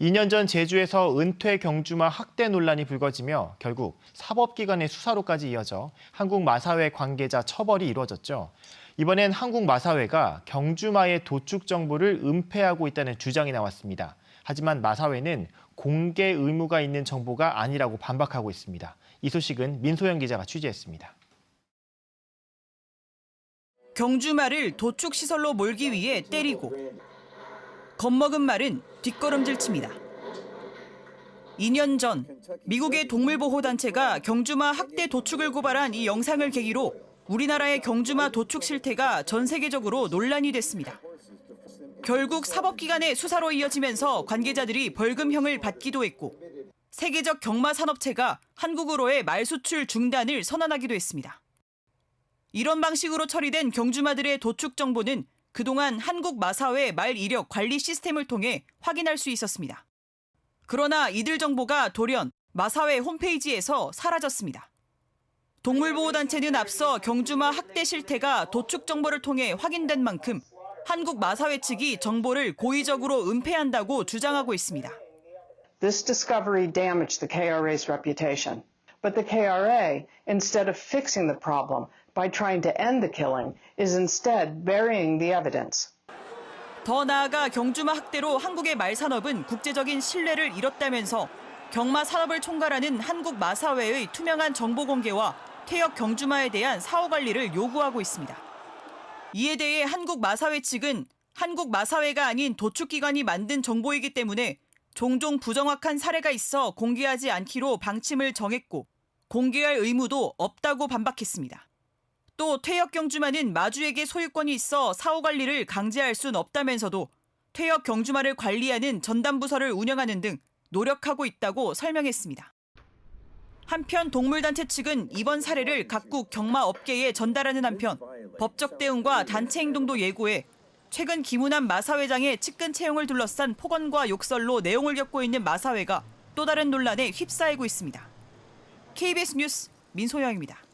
2년 전 제주에서 은퇴 경주마 학대 논란이 불거지며 결국 사법기관의 수사로까지 이어져 한국마사회 관계자 처벌이 이루어졌죠. 이번엔 한국마사회가 경주마의 도축 정보를 은폐하고 있다는 주장이 나왔습니다. 하지만 마사회는 공개 의무가 있는 정보가 아니라고 반박하고 있습니다. 이 소식은 민소영 기자가 취재했습니다. 경주말을 도축 시설로 몰기 위해 때리고 겁먹은 말은 뒷걸음질 칩니다. 2년 전 미국의 동물보호단체가 경주마 학대 도축을 고발한 이 영상을 계기로 우리나라의 경주마 도축 실태가 전 세계적으로 논란이 됐습니다. 결국 사법기관의 수사로 이어지면서 관계자들이 벌금형을 받기도 했고 세계적 경마 산업체가 한국으로의 말 수출 중단을 선언하기도 했습니다. 이런 방식으로 처리된 경주마들의 도축 정보는 그동안 한국 마사회 말 이력 관리 시스템을 통해 확인할 수 있었습니다. 그러나 이들 정보가 돌연 마사회 홈페이지에서 사라졌습니다. 동물보호단체는 앞서 경주마 학대 실태가 도축 정보를 통해 확인된 만큼 한국 마사회 측이 정보를 고의적으로 은폐한다고 주장하고 있습니다. This discovery damaged the KRA's reputation. But the KRA, instead of fixing the problem by trying to end the killing, is instead burying the evidence. 더 나아가 경주마 학대로 한국의 말 산업은 국제적인 신뢰를 잃었다면서 경마 산업을 총괄하는 한국 마사회의 투명한 정보 공개와 퇴역 경주마에 대한 사후 관리를 요구하고 있습니다. 이에 대해 한국 마사회 측은 한국 마사회가 아닌 도축기관이 만든 정보이기 때문에 종종 부정확한 사례가 있어 공개하지 않기로 방침을 정했고 공개할 의무도 없다고 반박했습니다. 또 퇴역 경주마는 마주에게 소유권이 있어 사후 관리를 강제할 순 없다면서도 퇴역 경주마를 관리하는 전담부서를 운영하는 등 노력하고 있다고 설명했습니다. 한편 동물단체 측은 이번 사례를 각국 경마 업계에 전달하는 한편 법적 대응과 단체 행동도 예고해 최근 김우남 마사회장의 측근 채용을 둘러싼 폭언과 욕설로 내용을 겪고 있는 마사회가 또 다른 논란에 휩싸이고 있습니다. KBS 뉴스 민소영입니다.